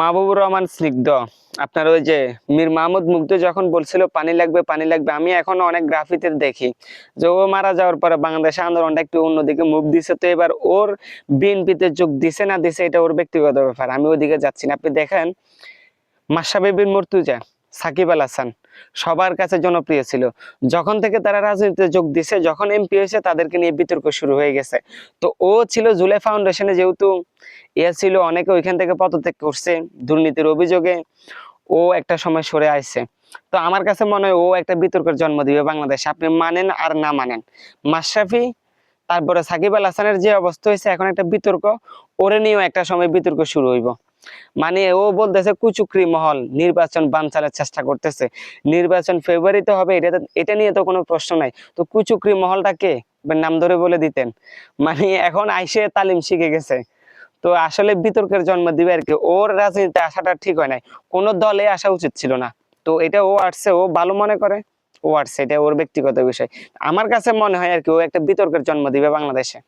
মাহবুবুর রহমান স্নিগ্ধ। আপনার ওই যে মীর মাহমুদ মুগ্ধ যখন বলছিল, পানি লাগবে পানি লাগবে, আমি এখনও অনেক গ্রাফিতে দেখি। যে ও মারা যাওয়ার পরে বাংলাদেশ আন্দোলনটা একটু অন্যদিকে মুভ দিছে, তো এবার ওর বিএনপিতে যোগ দিছে না দিছে, এটা ওর ব্যক্তিগত ব্যাপার। আমি ওইদিকে যাচ্ছি না। আপনি দেখেন মাসাবিবিন মর্তুজা, সাকিব আল হাসান সবার কাছে জনপ্রিয় ছিল। যখন থেকে তারা রাজনীতিতে যোগ দিছে, যখন এমপি হয়েছে, তাদেরকে নিয়ে বিতর্ক শুরু হয়ে গেছে। তো ও ছিল জুলাই ফাউন্ডেশনে যেহেতু, এ ছিল অনেকে ওইখান থেকে পদত্যাগ করছে দুর্নীতির অভিযোগে। ও একটা সময় সরে আসছে তো আমার কাছে মনে হয় ও একটা বিতর্কের জন্ম দিবে বাংলাদেশে। আপনি মানেন আর না মানেন। মাশরাফি, তারপরে সাকিব আল হাসানের যে অবস্থা হয়েছে, এখন একটা বিতর্ক। ওরে নিয়েও একটা সময় বিতর্ক শুরু হইব। মানে ও বলতেছে, কুচুকরি মহল, নির্বাচন বানচালের চেষ্টা করতেছে। নির্বাচন ফেব্রুয়ারিতে হবে, এটা এটা নিয়ে তো কোনো প্রশ্ন নাই। তো কুচুকরি মহলটা কে? নাম ধরে বলে দিতেন। মানে এখন আইসে তালিম শিখে গেছে। তো আসলে বিতর্কের জন্ম দিবে আর কি। ওর রাজনীতিতে আসাটা ঠিক হয় নাই। কোনো দলে আসা উচিত ছিল না। তো এটা ও আসছে, ও ভালো মনে করে, ও আসছে। এটা ওর ব্যক্তিগত বিষয়। আমার কাছে মনে হয় আর কি, ও একটা বিতর্কের জন্ম দিবে বাংলাদেশে।